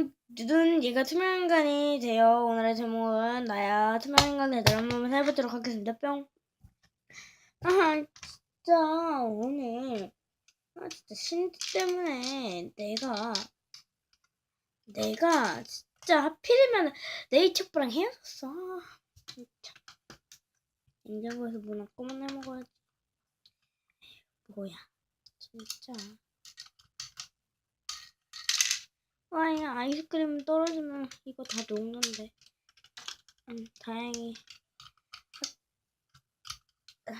안녕. 누든 얘가 투명인간이 되어 오늘의 제목은 나야 투명인간 애들 한번 해보도록 하겠습니다. 뿅. 아 진짜 오늘 아 진짜 신디 때문에 내가 내가 진짜 하필이면 네이처프랑 헤어졌어. 아, 진짜. 냉장고에서 문어 꼬만 해 먹어야지. 뭐야 진짜. 아니 아이스크림 떨어지면 이거 다 녹는데. 음, 다행히. 아,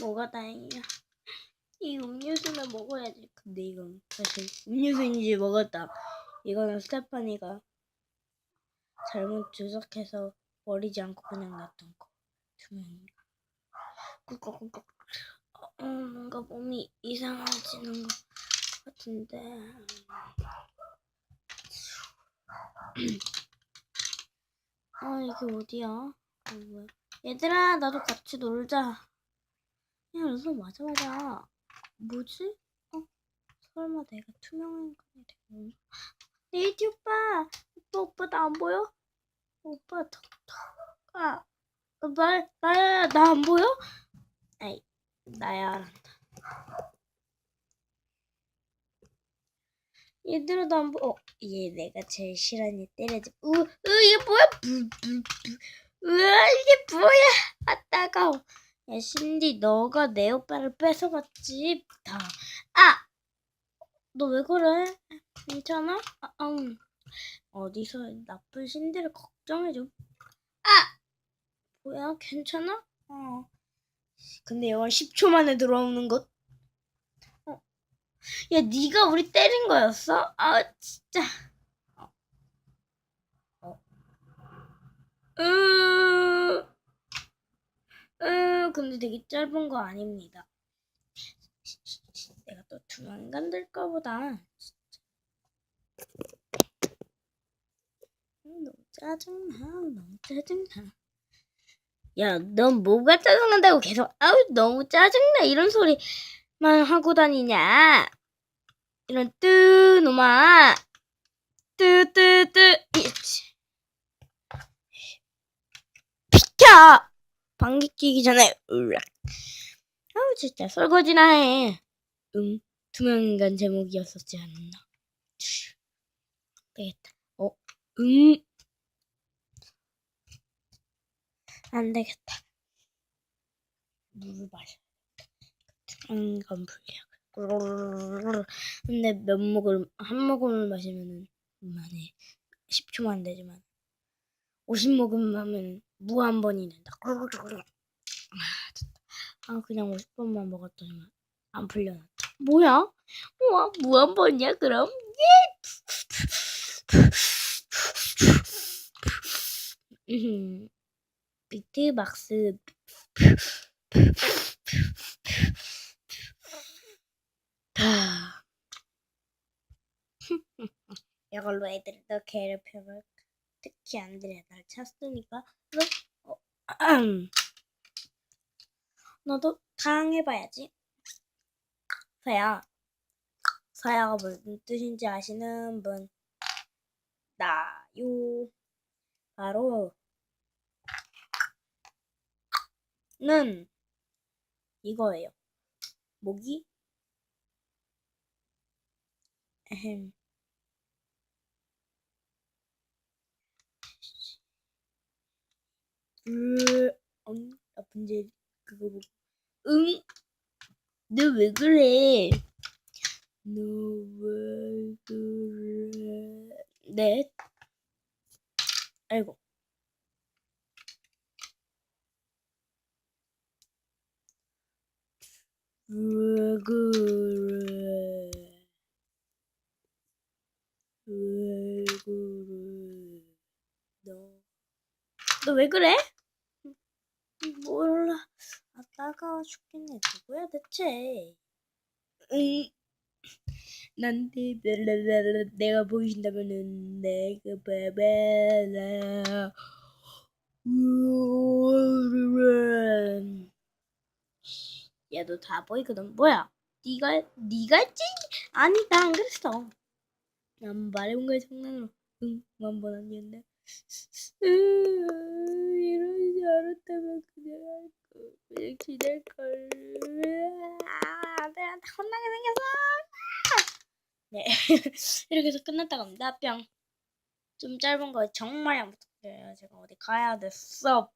뭐가 다행이야. 이 음료수는 먹어야지. 근데 이건 사실 음료수인지 먹었다. 이거는 스테파니가 잘못 주석해서 버리지 않고 그냥 놨던 거. 투명인가. 꿀꺽꿀꺽. 어, 뭔가 몸이 이상해지는 것 같은데. 아 이게 어디야? 아, 뭐야? 얘들아 나도 같이 놀자. 야 그래서 맞아 맞아. 뭐지? 어? 설마 내가 투명한 인간이 되는 네이티 오빠! 오빠 오빠 나 안 보여? 오빠 턱턱아 나, 나야 나 안 보여? 아이 나야 알았다. 얘들아 나안 보여. 어, 얘 내가 제일 싫어하는 얘 때려줘. 으, 으 이게 뭐야? 불불불. 으아 이게 뭐야? 아 따가워. 야 신디 너가 내 오빠를 뺏어갔지. 다. 아! 너 왜 그래? 괜찮아? 아, 음. 어디서 나쁜 신디를 걱정해줘. 아! 뭐야? 괜찮아? 어. 근데 영화 10초 만에 들어오는 것? 어. 야, 네가 우리 때린 거였어? 아, 진짜. 어. 어. 음. 음, 근데 되게 짧은 거 아닙니다. 내가 또 두만간 될까 보다. 음, 너무 짜증나. 너무 짜증나. 야, 넌 뭐가 짜증난다고 계속, 아우, 너무 짜증나. 이런 소리만 하고 다니냐. 이런 뜨, 놈아. 뜨, 뜨, 뜨. 이치. 비켜! 방귀 끼기 전에, 으락. 아우, 진짜 설거지나 해. 응, 투명인간 제목이었었지 않나. 치. 되겠다. 어, 응. 안 되겠다. 물을 마셔. 투명인간 분량. 근데 몇 모금, 한 모금을 마시면은, 만에 10초만 안 되지만, 50모금 하면 무 한 번이 된다. 아. 아, 그냥 50번만 먹었더니만 안 풀려났다. 뭐야? 우와, 무 한 번이야, 그럼? 예! 비트박스. 이걸로 애들을 더 괴롭혀볼 특히 안드레 날 찼으니까 너, 어, 너도 당해봐야지. 서야. 서야가 무슨 뜻인지 아시는 분 나요. 바로 는 이거예요. 모기 에헴 으, 응, 라푼젤 그거 보고 응? 너 왜 그래? 너 왜 그래? 네? 아이고 왜 그래? 왜 그래? 너 너 왜 그래? 몰라. 아, 따가워 죽겠네. 누구야 대체? 응. 난데 내가 보이신다면은 내가 봐봐라. 야, 너 다 보이거든. 뭐야? 네가 네가 했지? 아니, 나 안 그랬어. 난 말해본 거에 장난으로. 응, 한번 아니었네. 이러지 않았다면 그냥 할 걸. 그냥 지낼 걸. 아들한테 혼나게 생겼어. 네, 이렇게 해서 끝났다고 합니다. 뿅. 좀 짧은 거 정말 안 부탁드려요. 제가 어디 가야 됐어.